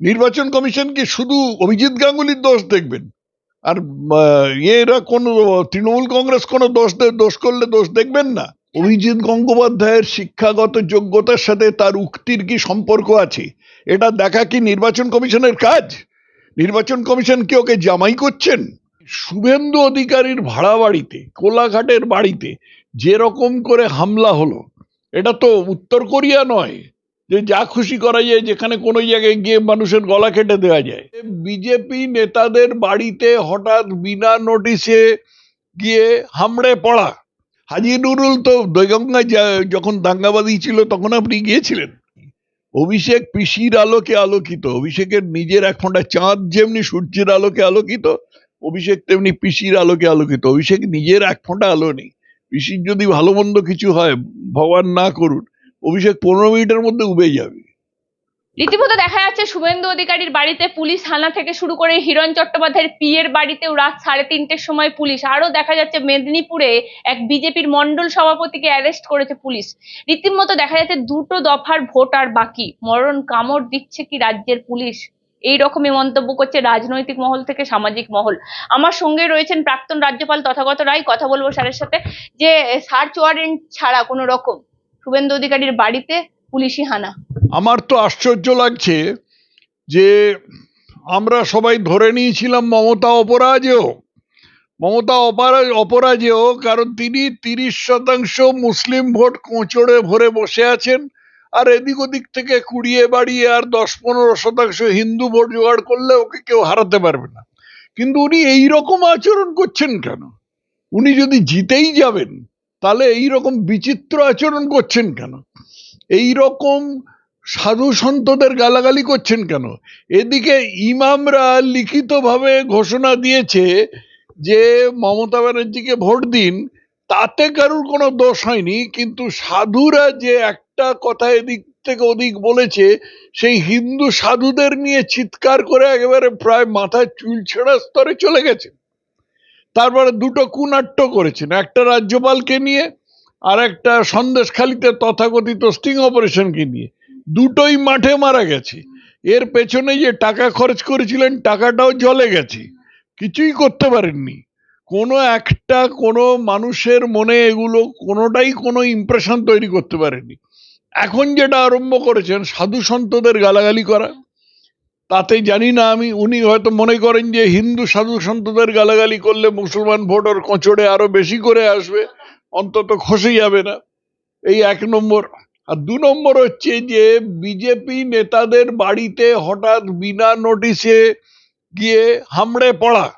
নির্বাচন কমিশন কি শুধু অভিজিৎ গাঙ্গুলির দোষ দেখবেন? আর এরা কোন, তৃণমূল কংগ্রেস কোনো দোষ দোষ করলে দোষ দেখবেন না? অভিজিৎ গঙ্গোপাধ্যায়ের শিক্ষাগত যোগ্যতার সাথে তার উক্তির কি সম্পর্ক আছে? এটা দেখা কি নির্বাচন কমিশনের কাজ? নির্বাচন কমিশন কি ওকে জামাই করছেন? শুভেন্দু অধিকারীর ভাড়া বাড়িতে, কোলাঘাটের বাড়িতে যেরকম করে হামলা হলো, এটা তো উত্তর কোরিয়া নয়। যে যা খুশি করা যায়, যেখানে কোনো জায়গায় গিয়ে মানুষের গলা কেটে দেওয়া যায়। বিজেপি নেতাদের বাড়িতে হঠাৎ বিনা নোটিশে গিয়ে হামড়ে পড়া। হাজি নুরুল তো দৈগঙ্গায় যখন দাঙ্গাবাদী ছিল, তখন আপনি গিয়েছিলেন। অভিষেক পিসির আলোকে আলোকিত, অভিষেকের নিজের এক ফোঁটা চাঁদ যেমনি সূর্যের আলোকে আলোকিত, অভিষেক তেমনি পিসির আলোকে আলোকিত। অভিষেক নিজের এক ফোঁটা আলো নেই। পিসির যদি ভালো মন্দ কিছু হয়, ভগবান না করুন। অভিষেক পনেরো মিনিটের মধ্যে উবে যাবে। রীতিমতো দেখা যাচ্ছে শুভেন্দু অধিকারীর বাড়িতে পুলিশ হানা থেকে শুরু করে হিরণ চট্টোপাধ্যায়ের পিয়ের বাড়িতেও রাত সাড়ে তিনটের সময় পুলিশ, আরও দেখা যাচ্ছে মেদিনীপুরে এক বিজেপির মন্ডল সভাপতিকে অ্যারেস্ট করেছে পুলিশ। রীতিমতো দেখা যাচ্ছে দুটো দফার ভোট আর বাকি। মরণ কামড় দিচ্ছে কি রাজ্যের পুলিশ? এই রকমই মন্তব্য করছে রাজনৈতিক মহল থেকে সামাজিক মহল। আমার সঙ্গে রয়েছেন প্রাক্তন রাজ্যপাল তথাগত রায়। কথা বলব স্যারের সাথে। যে সার্চ ওয়ারেন্ট ছাড়া কোনো রকম শুভেন্দু অধিকারীর বাড়িতে পুলিশি হানা। আমার তো আশ্চর্য লাগছে যে আমরা সবাই ধরে নিয়েছিলাম মমতা অপরাজেয়। মমতা অপরা, অপরাজেয় কারণ তিনি তিরিশ শতাংশ মুসলিম ভোট কোঁচড়ে ভরে বসে আছেন আর এদিক ওদিক থেকে কুড়িয়ে বাড়িয়ে আর দশ পনেরো শতাংশ হিন্দু ভোট জোগাড় করলে ওকে কেউ হারাতে পারবে না। কিন্তু উনি এই রকম আচরণ করছেন কেন? উনি যদি জিতেই যাবেন তাহলে এই রকম বিচিত্র আচরণ করছেন কেন? এই রকম সাধু সন্তদের গালাগালি করছেন কেন? এদিকে ইমামরা লিখিতভাবে ঘোষণা দিয়েছে যে মমতা ব্যানার্জিকে ভোট দিন, তাতে কারুর কোনো দোষ হয়নি, কিন্তু সাধুরা যে একটা কথা এদিক থেকে ওদিক বলেছে, সেই হিন্দু সাধুদের নিয়ে চিৎকার করে একেবারে প্রায় মাথায় চুল ছেঁড়া স্তরে চলে গেছে। তারপরে দুটো কুনাট্য করেছেন। একটা রাজ্যপালকে নিয়ে আর একটা সন্দেশখালিতে তথাকথিত স্টিং অপারেশনকে নিয়ে। দুটোই মাঠে মারা গেছে। এর পেছনে যে টাকা খরচ করেছিলেন, টাকাটাও জলে গেছে। কিছুই করতে পারেননি। কোনো একটা, কোনো মানুষের মনে এগুলো, কোনোটাই কোনো ইমপ্রেশন তৈরি করতে পারেনি এখন যেটা আরম্ভ করেছেন, সাধু সন্তদের গালাগালি করা। তাতে জানি না আমি, উনি হয়তো মনে করেন যে হিন্দু সাধু সন্তদের গালাগালি করলে মুসলমান ভোটার কচড়ে আরও বেশি করে আসবে, অন্তত খসে যাবে না। এই এক নম্বর। আর দু নম্বর হচ্ছে যে বিজেপি নেতাদের বাড়িতে হঠাৎ বিনা নোটিশে গিয়ে হামড়ে পড়া।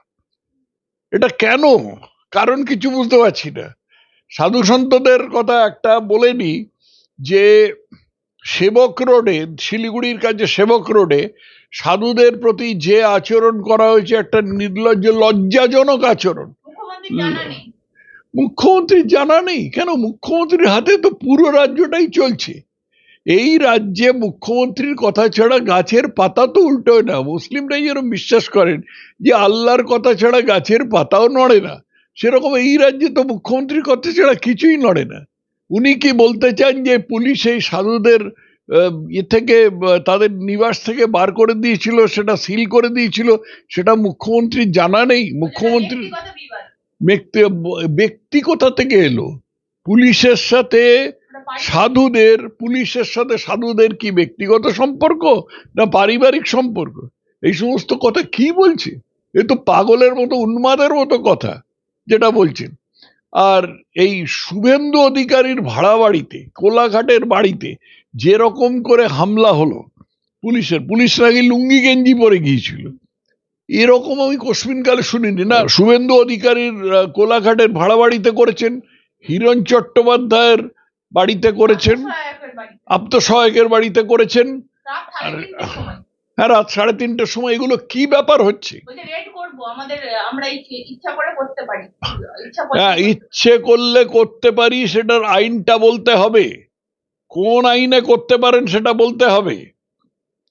এটা কেন? কারণ কিছু বুঝতে পারছি না। সাধু সন্তদের কথা একটা বলেনি যে সেবক রোডে, শিলিগুড়ির কাছে সেবক রোডে সাধুদের প্রতি যে আচরণ করা হয়েছে একটা নির্লজ্জ লজ্জাজনক আচরণ। মুখ্যমন্ত্রী জানা নেই। মুখ্যমন্ত্রীর জানা নেই? কেন? মুখ্যমন্ত্রীর হাতে তো পুরো রাজ্যটাই চলছে। এই রাজ্যে মুখ্যমন্ত্রীর কথা ছাড়া গাছের পাতা তো উল্টোয় না। মুসলিমরাই যেরকম বিশ্বাস করেন যে আল্লাহর কথা ছাড়া গাছের পাতাও নড়ে না সেরকম এই রাজ্যে তো মুখ্যমন্ত্রীর কথা ছাড়া কিছুই নড়ে না। উনি কি বলতে চান যে পুলিশ এই সাধুদের এ থেকে তাদের নিবাস থেকে বার করে দিয়েছিল, সেটা সিল করে দিয়েছিল, সেটা মুখ্যমন্ত্রীর জানা নেই। মুখ্যমন্ত্রী ব্যক্তি ব্যক্তি কোথা থেকে এলো। পুলিশের সাথে সাধুদের, পুলিশের সাথে সাধুদের কি ব্যক্তিগত সম্পর্ক না পারিবারিক সম্পর্ক? এই সমস্ত কথা কি বলছে? এ তো পাগলের মতো, উন্মাদের মতো কথা যেটা বলছেন। আর এই শুভেন্দু অধিকারীর ভাড়া বাড়িতে, কোলাঘাটের বাড়িতে যেরকম করে হামলা হলো পুলিশের পুলিশ নাকি লুঙ্গি গেঞ্জি পরে গিয়েছিল? এরকম আমি কোশ্মিনকালে শুনিনি। না শুভেন্দু অধিকারীর কোলাঘাটের ভাড়া বাড়িতে করেছেন হিরণ চট্টোপাধ্যায়ের বাড়িতে করেছেন আত্মসহায়কের বাড়িতে করেছেন আর- হ্যাঁ রাত সাড়ে তিনটের সময় এগুলো কি ব্যাপার হচ্ছে? হ্যাঁ ইচ্ছে করলে করতে পারি সেটার আইনটা বলতে হবে। কোন আইনে করতে পারেন সেটা বলতে হবে।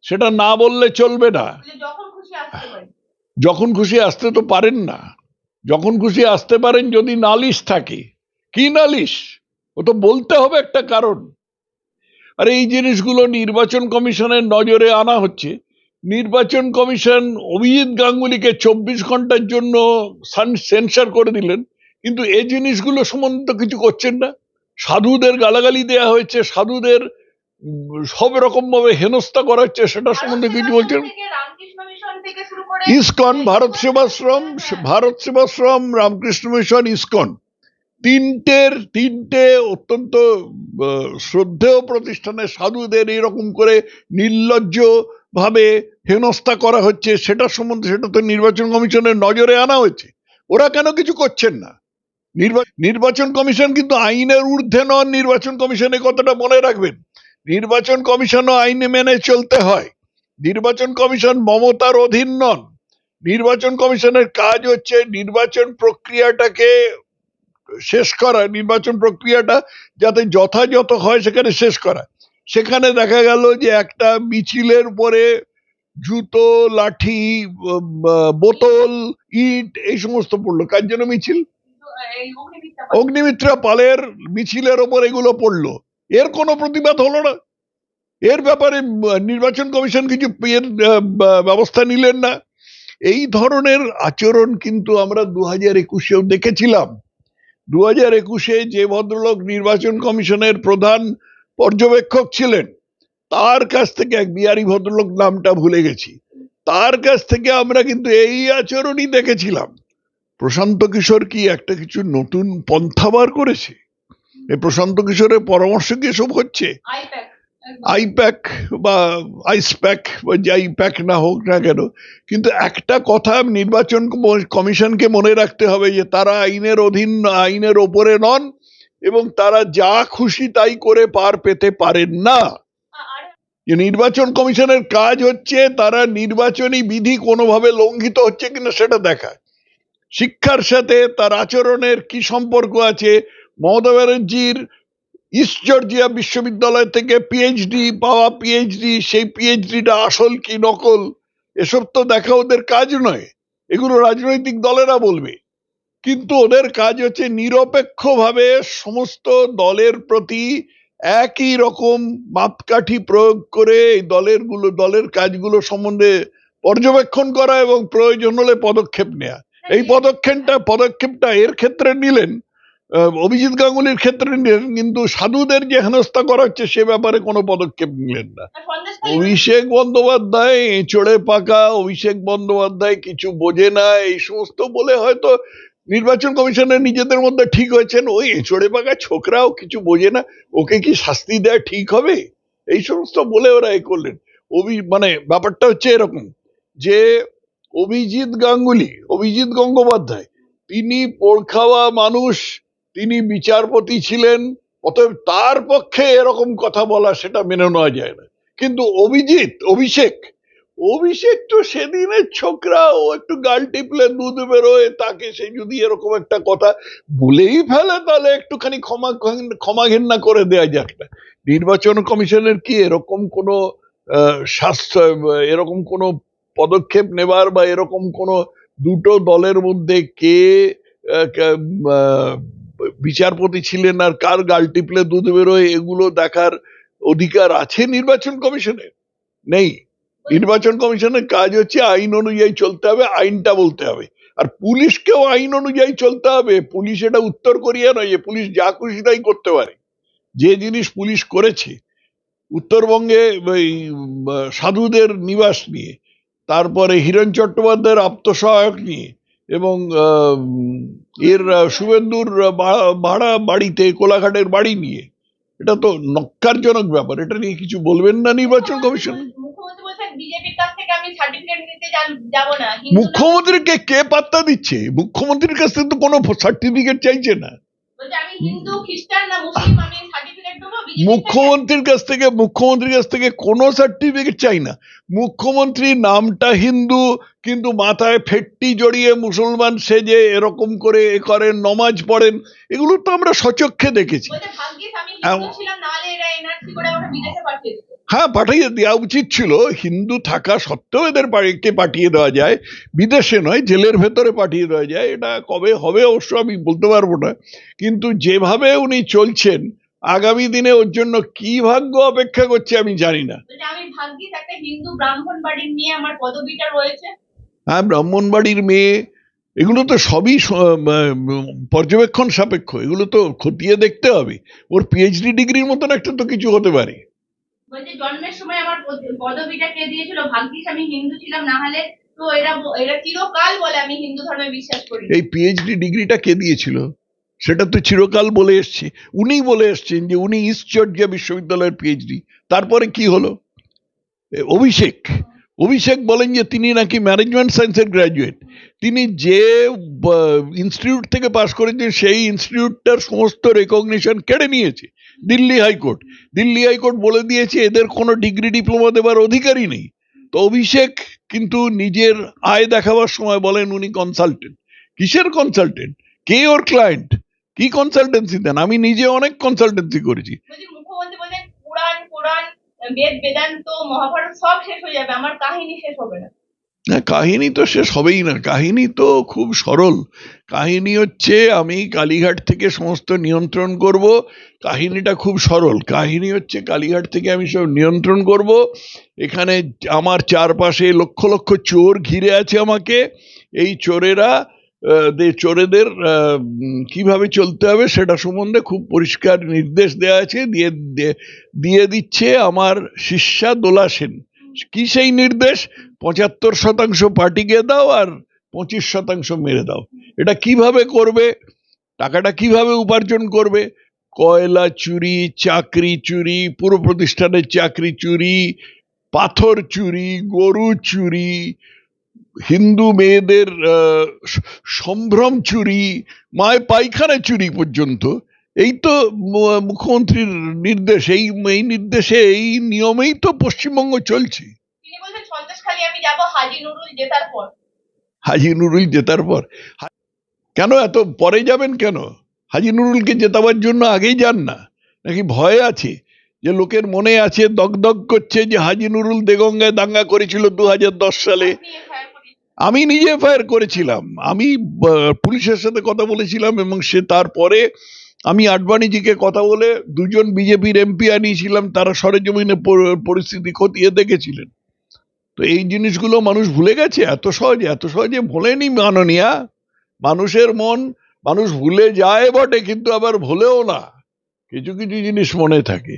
সেটা না বললে চলবে না। যখন খুশি আসতে তো পারেন না। যখন খুশি আসতে পারেন যদি নালিশ থাকে। কি নালিশ? ও তো বলতে হবে একটা কারণ। আর এই জিনিসগুলো নির্বাচন কমিশনের নজরে আনা হচ্ছে। নির্বাচন কমিশন অভিজিৎ গাঙ্গুলিকে চব্বিশ ঘণ্টার জন্য সেন্সার করে দিলেন। কিন্তু এই জিনিসগুলো সম্বন্ধে তো কিছু করছেন না। সাধুদের গালাগালি দেয়া হয়েছে সাধুদের সব রকম ভাবে হেনস্থা করা হচ্ছে সেটা সম্বন্ধে কিছু বলছেন? ইসকন ভারত সেবাশ্রম ভারত সেবাশ্রম রামকৃষ্ণ মিশন ইসকন। তিনটের তিনটে অত্যন্ত শ্রদ্ধেয় প্রতিষ্ঠানে সাধুদের এরকম করে নির্লজ্জ ভাবে হেনস্থা করা হচ্ছে সেটা সম্বন্ধে সেটা তো নির্বাচন কমিশনের নজরে আনা হয়েছে। ওরা কেন কিছু করছেন না? নির্বাচন কমিশন কিন্তু আইনের ঊর্ধ্বে নন, নির্বাচন কমিশনের কথাটা মনে রাখবেন। নির্বাচন কমিশনও আইনে মেনে চলতে হয়। নির্বাচন কমিশন মমতার অধীন নন। নির্বাচন কমিশনের কাজ হচ্ছে নির্বাচন প্রক্রিয়াটাকে শেষ করা, নির্বাচন প্রক্রিয়াটা যাতে যথাযথ হয় সেখানে শেষ করা। সেখানে দেখা গেল যে একটা মিছিলের উপরে জুতো, লাঠি বোতল, ইট, এই সমস্ত পড়ল। কার জন্য মিছিল? অগ্নিমিত্রা পালের মিছিলের ওপর এগুলো পড়ল। এর কোনো প্রতিবাদ হলো না। এর ব্যাপারে নির্বাচন কমিশন কিছু এর, ব্যবস্থা নিলেন না। এই ধরনের আচরণ কিন্তু আমরা দু হাজার একুশেও দেখেছিলাম। দু হাজার একুশে যে ভদ্রলোক নির্বাচন কমিশনের প্রধান পর্যবেক্ষক ছিলেন তার কাছ থেকে এক বিহারি ভদ্রলোক নামটা ভুলে গেছি। তার কাছ থেকে আমরা কিন্তু এই আচরণই দেখেছিলাম। প্রশান্ত কিশোর কি একটা কিছু নতুন পন্থা বার করেছে? এই প্রশান্ত কিশোরের পরামর্শ কি এসব হচ্ছে? আইপ্যাক। বা আইসপ্যাক বা যাই প্যাক না হোক না কেন কিন্তু একটা কথা নির্বাচন কমিশনকে মনে রাখতে হবে যে তারা আইনের অধীন আইনের ওপরে নন এবং তারা যা খুশি তাই করে পার পেতে পারেন না। যে নির্বাচন কমিশনের কাজ হচ্ছে তারা নির্বাচনী বিধি কোনোভাবে লঙ্ঘিত হচ্ছে কিনা সেটা দেখা শিক্ষার সাথে তার আচরণের কি সম্পর্ক আছে? মমতা ব্যানার্জির ইস্ট জর্জিয়া বিশ্ববিদ্যালয় থেকে পিএইচডি পাওয়া পিএইচডি সেই পিএইচডিটা আসল কি নকল? এসব তো দেখা ওদের কাজ নয়। এগুলো রাজনৈতিক দলেরা বলবে। কিন্তু ওদের কাজ হচ্ছে নিরপেক্ষভাবে সমস্ত দলের প্রতি একই রকম মাপকাঠি প্রয়োগ করে এই দলেরগুলো দলের কাজগুলো সম্বন্ধে পর্যবেক্ষণ করা এবং প্রয়োজন হলে পদক্ষেপ নেওয়া এই পদক্ষেপটা পদক্ষেপটা এর ক্ষেত্রে নিলেন অভিজিৎ গাঙ্গুলির ক্ষেত্রে নিলেন কিন্তু সাধুদের যে হেনস্থা করা হচ্ছে সে ব্যাপারে কোনো পদক্ষেপ নিলেন না। অভিষেক বন্দ্যোপাধ্যায় চড়ে পাকা অভিষেক বন্দ্যোপাধ্যায় কিছু বোঝে না এই সমস্ত বলে হয়তো নির্বাচন কমিশনের নিজেদের মধ্যে ঠিক হয়েছেন ওই চড়ে পাকা ছোকরাও কিছু বোঝে না ওকে কি শাস্তি দেয় ঠিক হবে? এই সমস্ত বলে ওরা এ করলেন। অভি মানে ব্যাপারটা হচ্ছে এরকম যে অভিজিৎ গাঙ্গুলি, অভিজিৎ গঙ্গোপাধ্যায়। তিনি পড়খাওয়া মানুষ, তিনি বিচারপতি ছিলেন, অতএব তার পক্ষে এরকম কথা বলা সেটা মেনে নেওয়া যায় না। কিন্তু অভিজিৎ, অভিষেক অভিষেক তো সেদিনের ছোকরা, ও একটু গাল টিপলে দুধ বেরোয়, তাকে সে যদি এরকম একটা কথা বলেই ফেলে, তাহলে একটুখানি ক্ষমা ক্ষমা ঘেন্না করে দেয়া যাক না। নির্বাচন কমিশনের কি এরকম কোনো শাস্ত্র এরকম কোনো পদক্ষেপ নেবার বা এরকম কোনো দুটো দলের মধ্যে কে বিচারপতি ছিলেন আর কার গাল টিপলে দুধ বেরোয়, এগুলো দেখার অধিকার আছে নির্বাচন কমিশনের? নেই। নির্বাচন কমিশনের কাজ হচ্ছে আইন অনুযায়ী চলতে হবে, আইনটা বলতে হবে। আর পুলিশকেও আইন অনুযায়ী চলতে হবে। পুলিশ এটা উত্তর কোরিয়া নয় যে পুলিশ যা খুশি তাই করতে পারে। যে জিনিস পুলিশ করেছে, উত্তরবঙ্গে সাধুদের নিবাস নিয়ে তারপরে হিরণ চট্টোপাধ্যায়ের আত্মসহায়ক নিয়ে এবং এর শুভেন্দুর ভাড়া বাড়িতে কোলাঘাটের বাড়ি নিয়ে। এটা তো নক্কারজনক ব্যাপার এটা নিয়ে কিছু বলবেন না নির্বাচন কমিশন? মুখ্যমন্ত্রীকে কে পাত্তা দিচ্ছে? মুখ্যমন্ত্রীর কাছ থেকে তো কোনো সার্টিফিকেট চাইছে না। মুখ্যমন্ত্রীর কাছ থেকে মুখ্যমন্ত্রীর কাছ থেকে কোনো সার্টিফিকেট চাই না। মুখ্যমন্ত্রী নামটা হিন্দু কিন্তু মাথায় ফেট্টি জড়িয়ে মুসলমান সেজে এরকম করে এ করেন নমাজ পড়েন এগুলো তো আমরা সচক্ষে দেখেছি। হ্যাঁ। হ্যাঁ পাঠিয়ে দেওয়া উচিত ছিল। হিন্দু থাকা সত্ত্বেও এদের বাড়িকে পাঠিয়ে দেওয়া যায়। বিদেশে নয় জেলের ভেতরে পাঠিয়ে দেওয়া যায়। এটা কবে হবে অবশ্য আমি বলতে পারব না। কিন্তু যেভাবে উনি চলছেন আগামী দিনে ওর জন্য কি ভাগ্য অপেক্ষা করছে আমি জানি না। একটা হিন্দু ব্রাহ্মণ বাড়ির হ্যাঁ মেয়ে এগুলো তো সবই পর্যবেক্ষণ সাপেক্ষ এগুলো তো খতিয়ে দেখতে হবে। ওর পিএইচডি ডিগ্রির মতন একটা তো কিছু হতে পারে। জন্মের সময় আমার পদবিটা কে দিয়েছিল? ভাগ্যিস আমি হিন্দু ছিলাম না হলে তো এরা এরা চিরকাল বলে আমি হিন্দু ধর্মে বিশ্বাস করি এই পিএইচডি ডিগ্রিটা কে দিয়েছিল? সেটা তো চিরকাল বলে এসছে। উনি বলে এসছেন যে উনি ইস্ট বিশ্ববিদ্যালয়ের পিএইচডি তারপরে কি হলো? অভিষেক। অভিষেক বলেন যে তিনি নাকি ম্যানেজমেন্ট সায়েন্সের গ্র্যাজুয়েট। তিনি যে ইনস্টিটিউট থেকে পাশ করেছেন সেই ইনস্টিটিউটটার সমস্ত রেকগনিশন কেড়ে নিয়েছে দিল্লি হাইকোর্ট। দিল্লি হাইকোর্ট বলে দিয়েছে, এদের কোনো ডিগ্রি ডিপ্লোমা দেবার অধিকারই নেই। তো অভিষেক কিন্তু নিজের আয় দেখাবার সময় বলেন উনি কনসালটেন্ট কিসের কনসালটেন্ট কে ওর ক্লায়েন্ট কি কনসালটেন্সি দেন? আমি নিজে অনেক কনসালটেন্সি করেছি। মুখ্যমন্ত্রী বলছেন পুরাণ পুরাণ বেদ বেদান্ত মহাভারত সব শেষ হয়ে যাবে আমার কাহিনী শেষ হবে না। না কাহিনী তো শেষ হবেই না। কাহিনী তো খুব সরল। কাহিনী হচ্ছে আমি কালীঘাট থেকে সমস্ত নিয়ন্ত্রণ করব কাহিনীটা খুব সরল। কাহিনী হচ্ছে কালীঘাট থেকে আমি সব নিয়ন্ত্রণ করব। এখানে আমার চারপাশে লক্ষ লক্ষ চোর ঘিরে আছে আমাকে। এই চোরেরা দে- চোরেদের কীভাবে চলতে হবে সেটা সম্বন্ধে খুব পরিষ্কার নির্দেশ দেওয়া আছে। দিয়ে- দিয়ে দিচ্ছে আমার শিষ্যা দোলা সেন। কি সেই নির্দেশ? পঁচাত্তর শতাংশ পার্টিকে দাও আর পঁচিশ শতাংশ মেরে দাও। এটা কীভাবে করবে? টাকাটা কীভাবে উপার্জন করবে? কয়লা চুরি, চাকরি চুরি পুরো প্রতিষ্ঠানের চাকরি চুরি, পাথর চুরি, গরু চুরি হিন্দু মেয়েদের সম্ভ্রম চুরি মায় পায়খানা চুরি পর্যন্ত এই তো মুখ্যমন্ত্রীর নির্দেশ এই এই নির্দেশে এই নিয়মেই তো পশ্চিমবঙ্গ চলছে। হাজি নুরুল জেতার পর। কেন এত পরে যাবেন কেন? হাজি নুরুলকে জেতাবার জন্য আগেই যান না। নাকি ভয় আছে? যে লোকের মনে আছে দগদগ করছে যে হাজি নুরুল দেগঙ্গায় দাঙ্গা করেছিল দু হাজার দশ সালে। আমি নিজে এফআইআর করেছিলাম। আমি পুলিশের সাথে কথা বলেছিলাম এবং সে তারপরে আমি আডবাণীজিকে কথা বলে দুজন বিজেপির এমপি আনিয়েছিলাম, তারা সরেজমিনে পরিস্থিতি খতিয়ে দেখেছিলেন। তো এই জিনিসগুলো মানুষ ভুলে গেছে, এত সহজে এত সহজে ভোলেনি মাননীয়া। মানুষের মন, মানুষ ভুলে যায় বটে, কিন্তু আবার ভুলেও না। কিছু কিছু জিনিস মনে থাকে।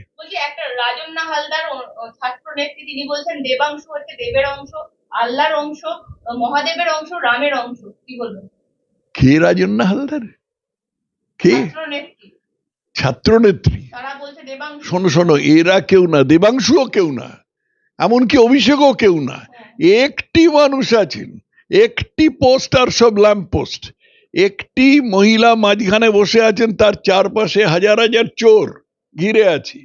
একটা রাজন্না হালদার ছাত্র নেত্রী, তিনি বলছেন, দেবাংশু হচ্ছে দেবের অংশ। আল্লাহর অংশ মহাদেবের অংশ রামের অংশ কি বলবেন? কে রাজন্না হালদার? কে? ছাত্র নেত্রী শোনো শোনো এরা কেউ না দেবাংশুও কেউ না এমনকি অভিষেকও কেউ না। একটি মানুষ আছেন একটি পোস্ট আর সব ল্যাম্প পোস্ট। একটি মহিলা মাঝখানে বসে আছেন তার চারপাশে হাজার হাজার চোর ঘিরে আছে।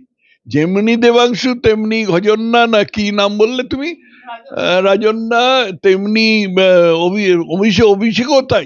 যেমনি দেবাংশু তেমনি ঘজন্না না কি নাম বললে তুমি? রাজন্না। তেমনি অভি- অভিষেক অভিষেকও তাই।